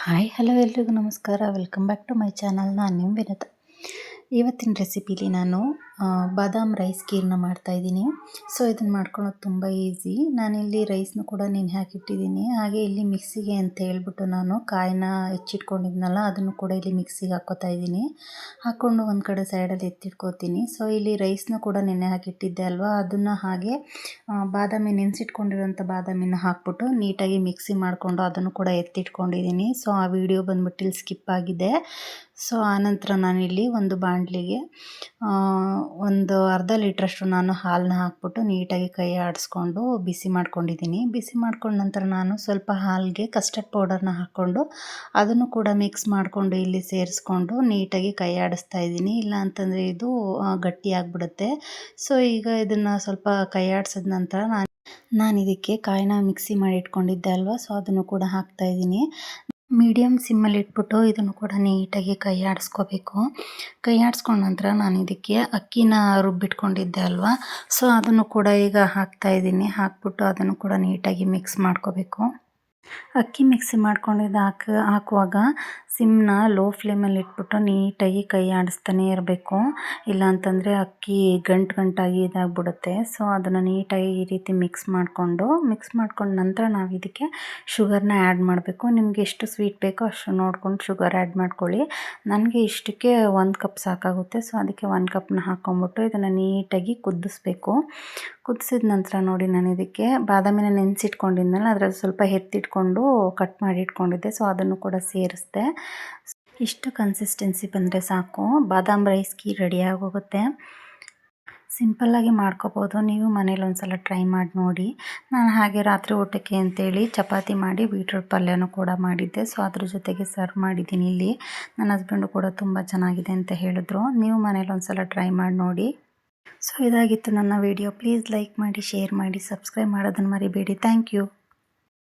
Hi, hello ಎಲ್ರಿಗೂ ನಮಸ್ಕಾರ. Welcome back to my channel. ನಾನು ನಿಮ್ಮ ವಿನತ ಇವತ್ತಿನ ರೆಸಿಪಿಲಿ ನಾನು ಬಾದಾಮ್ ರೈಸ್ ಕೀರ್ನ ಮಾಡ್ತಾಯಿದ್ದೀನಿ ಸೊ ಇದನ್ನು ಮಾಡ್ಕೊಳ್ಳೋದು ತುಂಬ ಈಸಿ ನಾನಿಲ್ಲಿ ರೈಸ್ನ ಕೂಡ ನೆನೆ ಹಾಕಿಟ್ಟಿದ್ದೀನಿ. ಹಾಗೆ ಇಲ್ಲಿ ಮಿಕ್ಸಿಗೆ ಅಂತ ಹೇಳ್ಬಿಟ್ಟು ನಾನು ಕಾಯಿನ ಹೆಚ್ಚಿಟ್ಕೊಂಡಿದ್ನಲ್ಲ, ಅದನ್ನು ಕೂಡ ಇಲ್ಲಿ ಮಿಕ್ಸಿಗೆ ಹಾಕ್ಕೋತಾ ಇದ್ದೀನಿ. ಹಾಕ್ಕೊಂಡು ಒಂದು ಕಡೆ ಸೈಡಲ್ಲಿ ಎತ್ತಿಟ್ಕೋತೀನಿ. ಸೊ ಇಲ್ಲಿ ರೈಸ್ನ ಕೂಡ ನೆನೆ ಹಾಕಿಟ್ಟಿದ್ದೆ ಅಲ್ವಾ? ಅದನ್ನು ಹಾಗೆ ಬಾದಾಮಿ ನೆನೆಸಿಟ್ಕೊಂಡಿರೋಂಥ ಬಾದಾಮಿನ ಹಾಕ್ಬಿಟ್ಟು ನೀಟಾಗಿ ಮಿಕ್ಸಿ ಮಾಡಿಕೊಂಡು ಅದನ್ನು ಕೂಡ ಎತ್ತಿಟ್ಕೊಂಡಿದ್ದೀನಿ. ಸೊ ಆ ವಿಡಿಯೋ ಬಂದ್ಬಿಟ್ಟು ಇಲ್ಲಿ ಸ್ಕಿಪ್ ಆಗಿದೆ. ಸೊ ಆನಂತರ ನಾನಿಲ್ಲಿ ಒಂದು ಬಾಣಲಿಗೆ ಒಂದು ಅರ್ಧ ಲೀಟ್ರಷ್ಟು ನಾನು ಹಾಲನ್ನ ಹಾಕ್ಬಿಟ್ಟು ನೀಟಾಗಿ ಕೈ ಆಡಿಸ್ಕೊಂಡು ಬಿಸಿ ಮಾಡ್ಕೊಂಡಿದ್ದೀನಿ. ಬಿಸಿ ಮಾಡ್ಕೊಂಡ ನಂತರ ನಾನು ಸ್ವಲ್ಪ ಹಾಲಿಗೆ ಕಸ್ಟರ್ಡ್ ಪೌಡರ್ನ ಹಾಕ್ಕೊಂಡು ಅದನ್ನು ಕೂಡ ಮಿಕ್ಸ್ ಮಾಡಿಕೊಂಡು ಇಲ್ಲಿ ಸೇರಿಸ್ಕೊಂಡು ನೀಟಾಗಿ ಕೈ ಆಡಿಸ್ತಾ ಇದ್ದೀನಿ. ಇಲ್ಲ ಅಂತಂದರೆ ಇದು ಗಟ್ಟಿಯಾಗಿಬಿಡುತ್ತೆ ಸೊ ಈಗ ಇದನ್ನು ಸ್ವಲ್ಪ ಕೈ ಆಡಿಸಿದ ನಂತರ ನಾನು ನಾನು ಇದಕ್ಕೆ ಕಾಯಿನ ಮಿಕ್ಸಿ ಮಾಡಿ ಇಟ್ಕೊಂಡಿದ್ದೆ ಅಲ್ವಾ? ಸೊ ಅದನ್ನು ಕೂಡ ಹಾಕ್ತಾಯಿದ್ದೀನಿ ಮೀಡಿಯಮ್ ಸಿಮ್ಮಲ್ಲಿ ಇಟ್ಬಿಟ್ಟು ಇದನ್ನು ಕೂಡ ನೀಟಾಗಿ ಕೈ ಆಡಿಸ್ಕೋಬೇಕು ಕೈ ಆಡಿಸ್ಕೊಂಡ ನಂತರ ನಾನು ಇದಕ್ಕೆ ಅಕ್ಕಿನ ರುಬ್ಬಿಟ್ಕೊಂಡಿದ್ದೆ ಅಲ್ವಾ? ಸೊ ಅದನ್ನು ಕೂಡ ಈಗ ಹಾಕ್ತಾ ಇದ್ದೀನಿ. ಹಾಕ್ಬಿಟ್ಟು ಅದನ್ನು ಕೂಡ ನೀಟಾಗಿ ಮಿಕ್ಸ್ ಮಾಡ್ಕೋಬೇಕು. ಅಕ್ಕಿ ಮಿಕ್ಸಿ ಮಾಡ್ಕೊಂಡಿದ್ದು ಹಾಕಿ, ಹಾಕುವಾಗ ಸಿಮ್ನ ಲೋ ಫ್ಲೇಮಲ್ಲಿ ಇಟ್ಬಿಟ್ಟು ನೀಟಾಗಿ ಕೈ ಆಡಿಸ್ತಾನೆ ಇರಬೇಕು. ಇಲ್ಲ ಅಂತಂದರೆ ಅಕ್ಕಿ ಗಂಟು ಗಂಟಾಗಿ ಇದಾಗ್ಬಿಡುತ್ತೆ. ಸೊ ಅದನ್ನು ನೀಟಾಗಿ ಈ ರೀತಿ ಮಿಕ್ಸ್ ಮಾಡಿಕೊಂಡು ಮಿಕ್ಸ್ ಮಾಡ್ಕೊಂಡು ನಂತರ ನಾವು ಇದಕ್ಕೆ ಶುಗರ್ನ ಆ್ಯಡ್ ಮಾಡಬೇಕು. ನಿಮಗೆ ಎಷ್ಟು ಸ್ವೀಟ್ ಬೇಕೋ ಅಷ್ಟು ನೋಡ್ಕೊಂಡು ಶುಗರ್ ಆ್ಯಡ್ ಮಾಡ್ಕೊಳ್ಳಿ. ನನಗೆ ಇಷ್ಟಕ್ಕೆ ಒಂದು ಕಪ್ ಸಾಕಾಗುತ್ತೆ. ಸೊ ಅದಕ್ಕೆ ಒಂದು ಕಪ್ನ ಹಾಕ್ಕೊಂಬಿಟ್ಟು ಇದನ್ನು ನೀಟಾಗಿ ಕುದಿಸ್ಬೇಕು. ಕುದಿಸಿದ ನಂತರ ನೋಡಿ ನಾನು ಇದಕ್ಕೆ ಬಾದಾಮಿನ ನೆನೆಸಿಟ್ಕೊಂಡಿದ್ನಲ್ಲ, ಅದರಲ್ಲಿ ಸ್ವಲ್ಪ ಎತ್ತಿಟ್ಕೊಂಡು ಕಟ್ ಮಾಡಿ ಇಟ್ಕೊಂಡಿದ್ದೆ ಸೊ ಅದನ್ನು ಕೂಡ ಸೇರಿಸ್ದೆ. ಇಷ್ಟು ಕನ್ಸಿಸ್ಟೆನ್ಸಿ ಬಂದರೆ ಸಾಕು. ಬಾದಾಮ್ ರೈಸ್ ಕೀ ರೆಡಿ ಆಗೋಗುತ್ತೆ. ಸಿಂಪಲ್ಲಾಗಿ ಮಾಡ್ಕೋಬೋದು. ನೀವು ಮನೇಲಿ ಒಂದು ಸಲ ಟ್ರೈ ಮಾಡಿ ನೋಡಿ. ನಾನು ಹಾಗೆ ರಾತ್ರಿ ಊಟಕ್ಕೆ ಅಂತೇಳಿ ಚಪಾತಿ ಮಾಡಿ ಬೀಟ್ರೂಟ್ ಪಲ್ಯನೂ ಕೂಡ ಮಾಡಿದ್ದೆ. ಸೊ ಅದ್ರ ಜೊತೆಗೆ ಸರ್ವ್ ಮಾಡಿದ್ದೀನಿ ಇಲ್ಲಿ. ನನ್ನ ಹಸ್ಬೆಂಡು ಕೂಡ ತುಂಬ ಚೆನ್ನಾಗಿದೆ ಅಂತ ಹೇಳಿದ್ರು. ನೀವು ಮನೇಲಿ ಒಂದು ಸಲ ಟ್ರೈ ಮಾಡಿ ನೋಡಿ. ಸೊ ಇದಾಗಿತ್ತು ನನ್ನ ವಿಡಿಯೋ ಪ್ಲೀಸ್ ಲೈಕ್ ಮಾಡಿ ಶೇರ್ ಮಾಡಿ ಸಬ್ಸ್ಕ್ರೈಬ್ ಮಾಡೋದನ್ನು ಮರಿಬೇಡಿ. Thank you